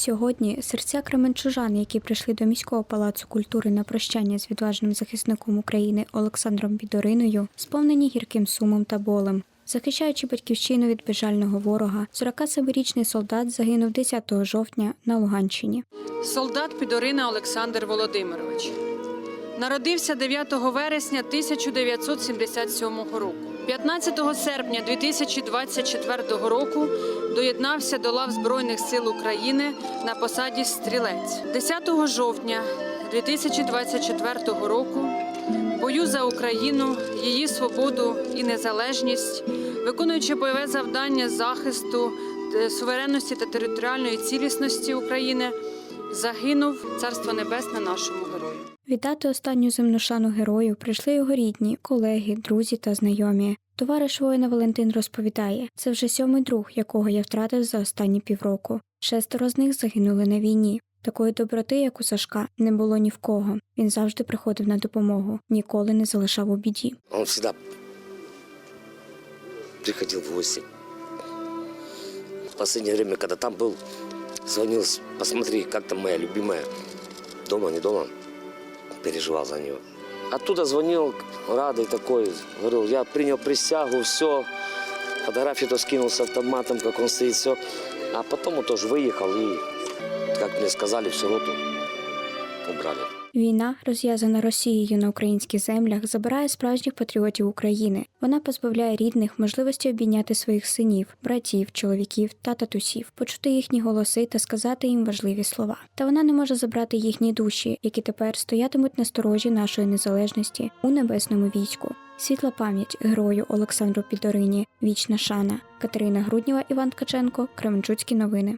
Сьогодні серця кременчужан, які прийшли до міського палацу культури на прощання з відважним захисником України Олександром Бідориною, сповнені гірким сумом та болем. Захищаючи батьківщину від безжального ворога, 47-річний солдат загинув 10 жовтня на Луганщині. Солдат Підорина Олександр Володимирович. Народився 9 вересня 1977 року. 15 серпня 2024 року доєднався до лав Збройних сил України на посаді стрілець. 10 жовтня 2024 року бою за Україну, її свободу і незалежність, виконуючи бойове завдання захисту е, суверенності та територіальної цілісності України, загинув Царство Небесне нашому герою. Віддати останню земну шану герою прийшли його рідні, колеги, друзі та знайомі. Товариш воїна Валентин розповідає, це вже сьомий друг, якого я втратив за останні півроку. Шестеро з них загинули на війні. Такої доброти, як у Сашка, не було ні в кого. Він завжди приходив на допомогу, ніколи не залишав у біді. Он всегда приходил в гости. В последнее время, когда там был, звонил, посмотри, как там моя любимая. Дома, не дома. Переживал за нее. Оттуда звонил, радый такой, говорил, я принял присягу, все. Фотографию-то скинул с автоматом, как он стоит, все. А потом он тоже выехал и, как мне сказали, всю роту убрали. Війна, розв'язана Росією на українських землях, забирає справжніх патріотів України. Вона позбавляє рідних можливості обійняти своїх синів, братів, чоловіків та татусів, почути їхні голоси та сказати їм важливі слова. Та вона не може забрати їхні душі, які тепер стоятимуть на сторожі нашої незалежності у небесному війську. Світла пам'ять герою Олександру Підорині, вічна шана. Катерина Грудніва, Іван Ткаченко, Кременчуцькі новини.